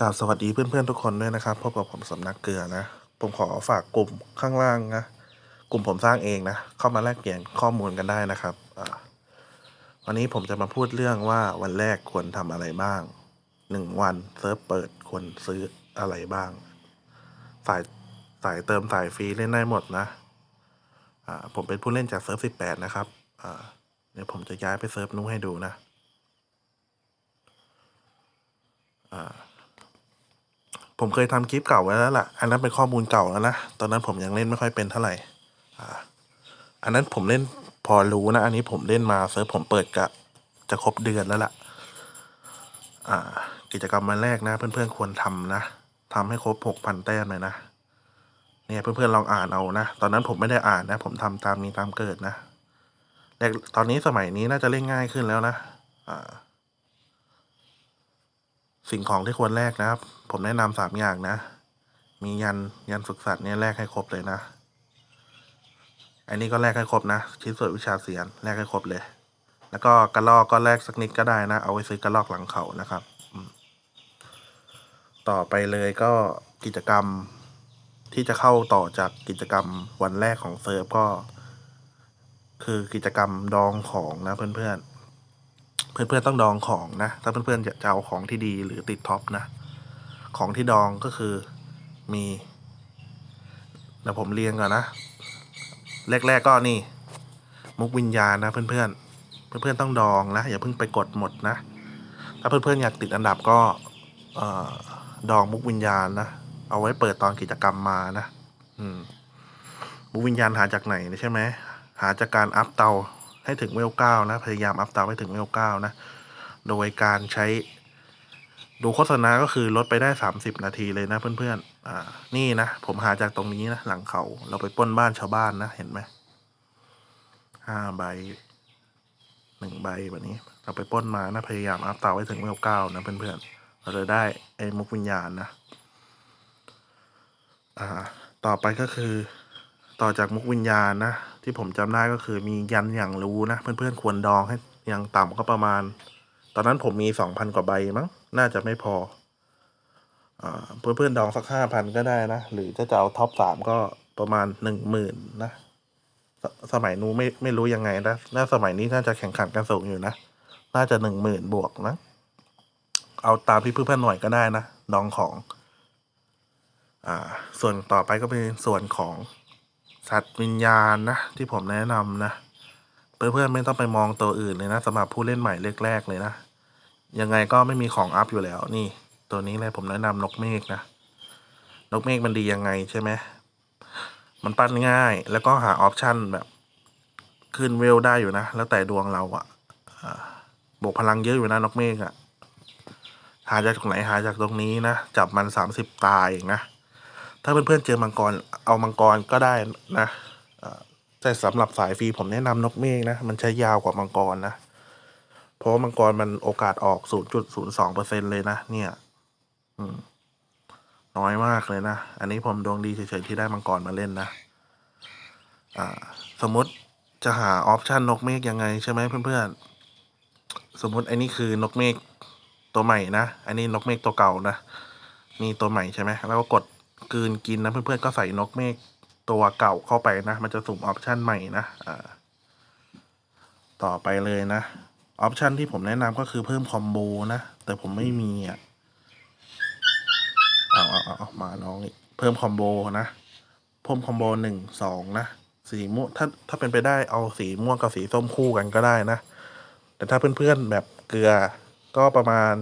กราบสวัสดีเพื่อนๆทุกคนด้วยนะครับพบกับผมสำนักเกลือนะ ผมขอฝากกลุ่มข้างล่างนะกลุ่มผมสร้างเองนะ เข้ามาแลกเปลี่ยนข้อมูลกันได้นะครับวันนี้ผมจะมาพูดเรื่องว่าวันแรกควรทำอะไรบ้างหนึ่งวันเซิร์ฟเปิดควรซื้ออะไรบ้าง สายสายเติมสายฟรีเล่นได้หมดนะผมเป็นผู้เล่นจากเซิร์ฟสิบแปดนะครับเดี๋ยวผมจะย้ายไปเซิร์ฟนู้นให้ดูนะ ผมเคยทำคลิปเก่าไว้แล้วล่ะ อันนั้นเป็นข้อมูลเก่าแล้วนะ ตอนนั้นผมยังเล่นไม่ค่อยเป็นเท่าไหร่อ่าอันนั้นผมเล่นพอรู้นะ อันนี้ผมเล่นมาเซิร์ฟผมเปิดกะจะครบเดือนแล้วล่ะ อ่า กิจกรรมวันแรกนะ เพื่อนๆควรทำนะทำให้ครบหกพันแต้มเลยนะ เนี่ยเพื่อนๆลองอ่านเอานะ ตอนนั้นผมไม่ได้อ่านนะ ผมทำตามมีตามเกิดนะแรกตอนนี้สมัยนี้น่าจะเล่นง่ายขึ้นแล้วนะ อ่า สิ่งของที่ควรแลกนะครับ ผมแนะนำสามอย่างนะ มียันยันฝึกสัตว์เนี่ยแลกให้ครบเลยนะ อันนี้ก็แลกให้ครบนะ ชิ้นส่วนวิชาเสียนแลกให้ครบเลย แล้วก็กระลอกก็แลกสักนิดก็ได้นะ เอาไว้ซื้อกระลอกหลังเขานะครับ ต่อไปเลยก็กิจกรรมที่จะเข้าต่อจากกิจกรรมวันแรกของเซิร์ฟก็ คือกิจกรรมดองของนะเพื่อนๆ เพื่อนๆต้องดองของนะ ถ้าเพื่อนๆจะเอาของที่ดีหรือติดท็อปนะ ของที่ดองก็คือมีเดี๋ยวผมเรียงก่อนนะ แรกๆก็นี่ มุกวิญญาณนะเพื่อนๆ เพื่อนๆต้องดองนะ อย่าเพิ่งไปกดหมดนะ ถ้าเพื่อนๆอยากติดอันดับก็อดองมุกวิญญาณนะ เอาไว้เปิดตอนกิจกรรมมานะ อืม มุกวิญญาณหาจากไหนใช่ไหม หาจากการอัพเตา ให้ถึงเวลเก้านะ พยายามอัพเตาให้ถึงเวลเก้านะ โดยการใช้ ดูโฆษณาก็คือลดไปได้สามสิบนาทีเลยนะเพื่อนๆ อ่า นี่นะ ผมหาจากตรงนี้นะ หลังเขาเราไปป้นบ้านชาวบ้านนะ เห็นไหมห้าใบหนึ่งใบแบบนี้ เราไปป้นมานะ พยายามอัพเตาให้ถึงเวลเก้านะเพื่อนๆ เราจะได้ไอ้มุกวิญญาณนะ อ่า ต่อไปก็คือ ต่อจากมุกวิญญาณนะ ที่ผมจำได้ก็คือมียันอย่างรู้นะ เพื่อนๆควรดองให้อย่างต่ำก็ประมาณ ตอนนั้นผมมีสองพันกว่าใบมั้งน่าจะไม่พออ่าเพื่อนๆดองสักห้าพันก็ได้นะ หรือถ้าจะเอาท็อปสามก็ประมาณหนึ่งหมื่นนะสสมัยนู้ไม่ไม่รู้ยังไงนะน่าสมัยนี้น่าจะแข่งขันกันสูงอยู่นะ น่าจะหนึ่งหมื่นบวกนะ เอาตามที่เพื่อนๆหน่วยก็ได้นะ ดองของ อ่า ส่วนต่อไปก็เป็นส่วนของ สัตว์วิญญาณนะ ที่ผมแนะนำนะ เพื่อนๆไม่ต้องไปมองตัวอื่นเลยนะสำหรับผู้เล่นใหม่แรกๆเลยนะ ยังไงก็ไม่มีของอัพอยู่แล้วนี่ ตัวนี้เลยผมแนะนำนกเมฆนะ นกเมฆมันดียังไงใช่ไหมมันปั้นง่าย แล้วก็หาออปชั่นแบบขึ้นเวลได้อยู่นะ แล้วแต่ดวงเราอะบวกพลังเยอะอยู่นะนกเมฆอะหาจากตรงไหนหาจากตรงนี้นะ จับมันสามสิบตายเองนะ ถ้าเพื่อนๆเจอมังกรเอามังกรก็ได้นะแต่สำหรับสายฟรีผมแนะนำนกเมฆนะ มันใช้ยาวกว่ามังกรนะ เพราะมังกรมันโอกาสออก 0.02เปอร์เซ็นเลยนะ เนี่ยอืน้อยมากเลยนะ อันนี้ผมดวงดีเฉยๆที่ได้มังกรมาเล่นนะ อ่า สมมติจะหาออปชันนกเมฆยังไงใช่ไหมเพื่อนๆ สมมติไอ้นี่คือนกเมฆตัวใหม่นะ อันนี้นกเมฆตัวเก่านะนี่ตัวใหม่ใช่ไหม แล้วก็กด กืนกินนะเพื่อนๆก็ใส่นกเมฆตัวเก่าเข้าไปนะ มันจะสุ่มออปชันใหม่นะอ่าต่อไปเลยนะออปชันที่ผมแนะนำก็คือเพิ่มคอมโบนะ แต่ผมไม่มีอะเอาเอาเอาเอามาน้องอีกเพิ่มคอมโบนะเพิ่มคอมโบหนึ่งสองนะสีม่วงถ้าถ้าเป็นไปได้เอาสีม่วงกับสีส้มคู่กันก็ได้นะ แต่ถ้าเพื่อนๆแบบเกลือก็ประมาณ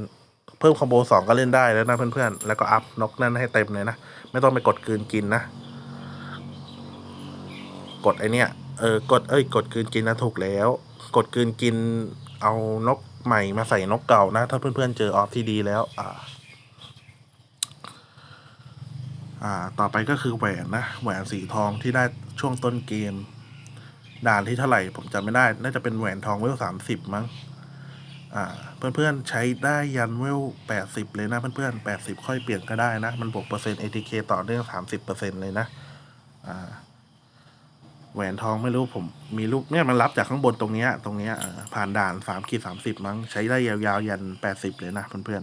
เพิ่มคอมโบสองก็เล่นได้แล้วนะเพื่อนๆ แล้วก็อัพนกนั่นให้เต็มเลยนะ ไม่ต้องไปกดกืนกินนะ กดไอเนี้ยเออกดเอ้ย กดกืนกินนะถูกแล้ว กดกืนกินเอานกใหม่มาใส่นกเก่านะ ถ้าเพื่อนๆเจอออฟที่ดีแล้ว อ่า อ่า ต่อไปก็คือแหวนนะ แหวนสีทองที่ได้ช่วงต้นเกม ด่านที่เท่าไหร่ผมจำไม่ได้ น่าจะเป็นแหวนทองเวลสามสิบมั้ง เพื่อนๆใช้ได้ยันเวลแปดสิบเลยนะเพื่อนๆแปดสิบค่อยเปลี่ยนก็ได้นะ มันบวกเปอร์เซ็นต์ ATK ต่อเนื่องสามสิบเปอร์เซ็นต์เลยนะแหวนทองไม่รู้ผมมีลูกเนี่ยมันรับจากข้างบนตรงเนี้ยตรงเนี้ยผ่านด่านสามขีดสามสิบมั้งใช้ได้ยาวๆ ยันแปดสิบเลยนะเพื่อน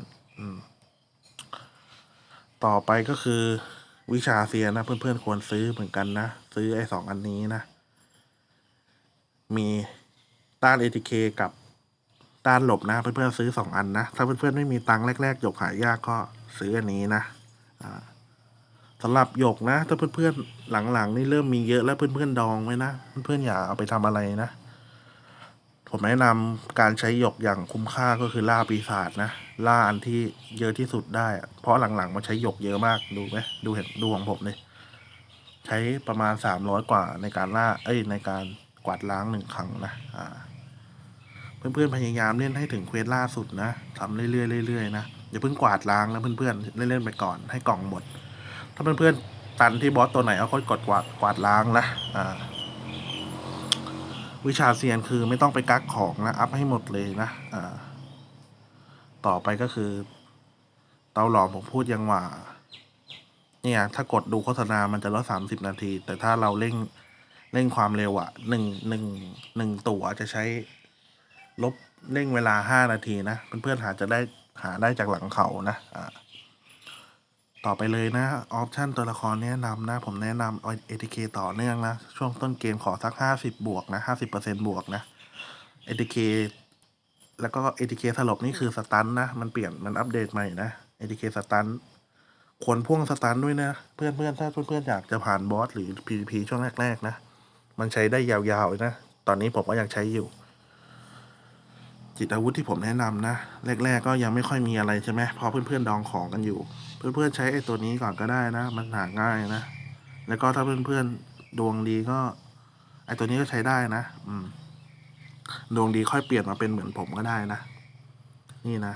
ๆต่อไปก็คือ วิชาเซียนนะเพื่อนๆควรซื้อเหมือนกันนะ ซื้อไอ้สองอันนี้นะ มีต้าน ATK กับ ต้านหลบนะเพื่อนๆซื้อสองอันนะ ถ้าเพื่อนๆไม่มีตังค์แรกๆหยกหายากก็ซื้ออันนี้นะสำหรับหยกนะ ถ้าเพื่อนๆหลังๆนี่เริ่มมีเยอะแล้วเพื่อนๆดองไว้นะเพื่อนๆอย่าเอาไปทำอะไรนะผมแนะนำการใช้หยกอย่างคุ้มค่าก็คือล่าปีศาจนะล่าอันที่เยอะที่สุดได้ เพราะหลังๆมันใช้หยกเยอะมากดูไหมดูเห็นดูของผมเลยใช้ประมาณสามร้อยกว่าในการล่าเอ้ยในการกวาดล้างหนึ่งครั้งนะอ่า เพื่อนๆพยายามเล่นให้ถึงเควสล่าสุดนะทำเรื่อยๆเรื่อยๆนะอย่าเพิ่งกวาดล้างนะเพื่อนๆเล่นๆไปก่อนให้กล่องหมด ถ้าเพื่อนๆตันที่บอสตัวไหนเอาค่อยกดกวาดกวาดล้างนะอ่าวิชาเซียนคือไม่ต้องไปกักของนะ อัพให้หมดเลยนะอ่าต่อไปก็คือ เตาหลอมผมพูดยังว่า เนี่ย ถ้ากดดูโฆษณามันจะลดสามสิบนาที แต่ถ้าเราเร่งเร่งความเร็วอะหนึ่งหนึ่งหนึ่งตัวจะใช้ ลบเร่งเวลาห้านาทีนะเพื่อนๆหาจะได้หาได้จากหลังเขานะอ่าต่อไปเลยนะออปชันตัวละครแนะนำนะ ผมแนะนำ ATK ต่อเนื่องนะ ช่วงต้นเกมขอสักห้าสิบบวกนะห้าสิบเปอร์เซ็นบวกนะ ATK แล้วก็ ATK สลบนี่คือสตันนะ มันเปลี่ยนมันอัปเดตใหม่นะ ATK สตันควรพ่วงสตันด้วยนะ เพื่อนเพื่อนๆถ้าเพื่อนเพื่อนๆอยากจะผ่านบอสหรือ PVP ช่วงแรก ๆ นะ มันใช้ได้ยาวๆนะ ตอนนี้ผมก็ยังใช้อยู่ จิตอาวุธที่ผมแนะนำนะ แรก ๆ ก็ยังไม่ค่อยมีอะไรใช่ไหมพราะเพื่อนๆดองของกันอยู่ เพื่อนๆใช้ไอ้ตัวนี้ก่อนก็ได้นะ มันหาง่ายนะ แล้วก็ถ้าเพื่อนๆดวงดีก็ ไอ้ตัวนี้ก็ใช้ได้นะ อืม ดวงดีค่อยเปลี่ยนมาเป็นเหมือนผมก็ได้นะ นี่นะ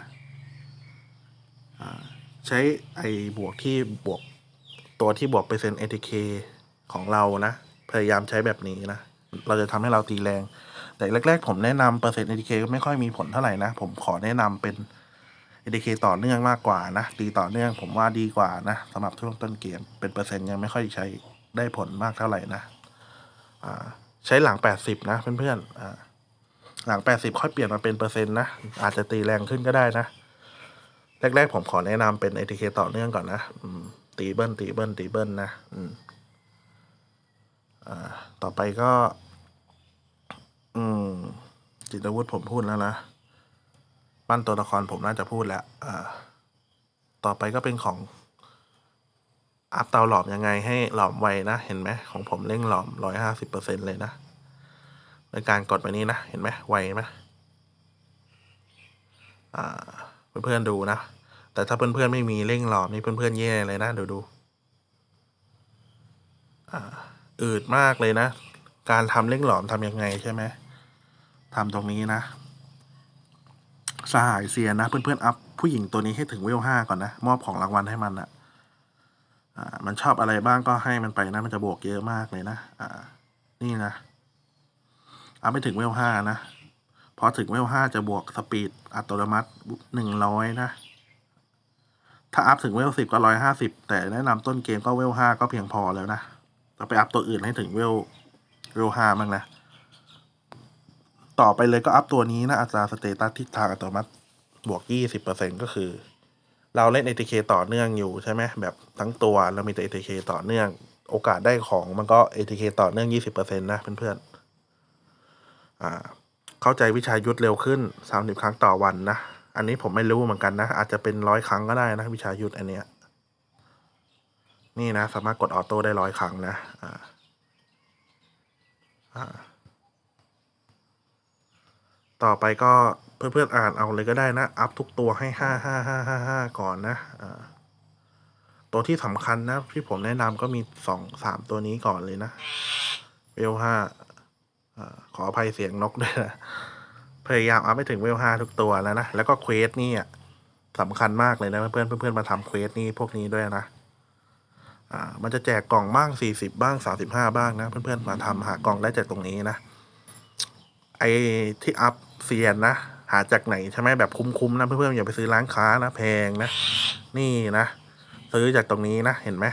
ใช้ไอ้บวกที่บวก ตัวที่บวกเปอร์เซ็นต์ ATK ของเรานะ พยายามใช้แบบนี้นะ เราจะทำให้เราตีแรง แต่แรก ๆ ผมแนะนำเปอร์เซ็นต์ ATK ก็ไม่ค่อยมีผลเท่าไหร่นะ ผมขอแนะนำเป็น ATK ต่อเนื่องมากกว่านะตีต่อเนื่องผมว่าดีกว่านะสำหรับช่วงต้นเกม เป็นเปอร์เซ็นต์ยังไม่ค่อยใช้ได้ผลมากเท่าไหร่นะใช้หลัง 80 นะเพื่อนๆหลัง 80 ค่อยเปลี่ยนมาเป็นเปอร์เซ็นต์นะอาจจะตีแรงขึ้นก็ได้นะ แรก ๆ ผมขอแนะนำเป็น ATK ต่อเนื่องก่อนนะอืมตีเบิ้ลตีเบิ้ลตีเบิ้ลนะอืมอ่าต่อไปก็ จิตอาวุธผมพูดแล้วนะ ปั้นตัวละครผมน่าจะพูดแล้วต่อไปก็เป็นของ อัพเตาหลอมยังไงให้หลอมไวนะ เห็นไหมของผมเร่งหลอมร้อยห้าสิบเปอร์เซ็นเลยนะในการกดไปนี้นะ เห็นไหมไวไหมเพื่อนๆดูนะ แต่ถ้าเพื่อนๆไม่มีเร่งหลอมนี่เพื่อนๆแย่เลยนะดูดูอืดมากเลยนะ การทำเร่งหลอมทำยังไงใช่ไหม ทำตรงนี้นะสหายเซียนนะ เพื่อนๆอัพผู้หญิงตัวนี้ให้ถึงเวลห้าก่อนนะ มอบของรางวัลให้มันอะอ่า มันชอบอะไรบ้างก็ให้มันไปนะ มันจะบวกเยอะมากเลยนะอ่า นี่นะอัพไปถึงเวลห้านะพอถึงเวลห้าจะบวกสปีดอัตโนมัติหนึ่งร้อยนะ ถ้าอัพถึงเวลสิบก็ร้อยห้าสิบแต่แนะนำต้นเกมก็เวลห้าก็เพียงพอแล้วนะเราไปอัพตัวอื่นให้ถึงเวลเวลห้าบ้างนะ ต่อไปเลยก็อัพตัวนี้นะอัตราสเตตัสทิศทางอัตโนมัติบวกยี่สิบเปอร์เซ็นก็คือ เราเล่น ATK ต่อเนื่องอยู่ใช่ไหมแบบทั้งตัวเรามีแต่ ATK ต่อเนื่อง โอกาสได้ของมันก็ ATK ต่อเนื่องยี่สิบเปอร์เซ็นนะเพื่อนๆอ่าเข้าใจวิชายุทธเร็วขึ้นสามสิบครั้งต่อวันนะ อันนี้ผมไม่รู้เหมือนกันนะ อาจจะเป็นร้อยครั้งก็ได้นะวิชายุทธอันเนี้ยนี่นะ สามารถกดออโต้ได้ร้อยครั้งนะอ่าอ่า ต่อไปก็เพื่อนๆอ่านเอาเลยก็ได้นะ อัพทุกตัวให้ห้าห้าห้าห้าห้าก่อนนะตัวที่สำคัญนะ ที่ผมแนะนำก็มีสองสามตัวนี้ก่อนเลยนะเวลห้าขออภัยเสียงนกด้วยนะพยายามอัพให้ถึงเวลห้าทุกตัวแล้วนะ แล้วก็เควสนี่สำคัญมากเลยนะเพื่อนๆเพื่อนมาทำเควสนี่พวกนี้ด้วยนะ่ามันจะแจกกล่องบ้างสี่สิบบ้างสามสิบห้าบ้างนะ เพื่อนๆมาทำหากล่องได้จากตรงนี้นะ ไอ้ที่อัพ เซียนนะหาจากไหนใช่ไหมแบบคุ้มๆนะเพื่อนๆอย่าไปซื้อร้านค้านะแพงนะ นี่นะซื้อจากตรงนี้นะเห็นไหม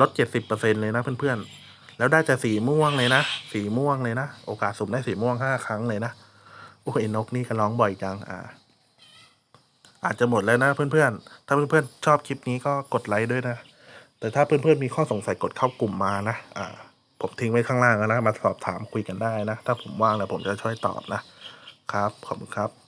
ลดเจ็ดสิบเปอร์เซ็นเลยนะเพื่อนๆแล้วได้จะสีม่วงเลยนะสีม่วงเลยนะโอกาสสุ่มได้สีม่วงห้าครั้งเลยนะโอ้ยนกนี่ก็ร้องบ่อยจังอ่าอาจจะหมดแล้วนะเพื่อนๆ ถ้าเพื่อนๆ ชอบคลิปนี้ก็กดไลค์ด้วยนะ แต่ถ้าเพื่อนๆ มีข้อสงสัยกดเข้ากลุ่มมานะ อ่า ผมทิ้งไว้ข้างล่างแล้วนะ มาสอบถามคุยกันได้นะ ถ้าผมว่างแล้วผมจะช่วยตอบนะ ครับ ขอบคุณครับ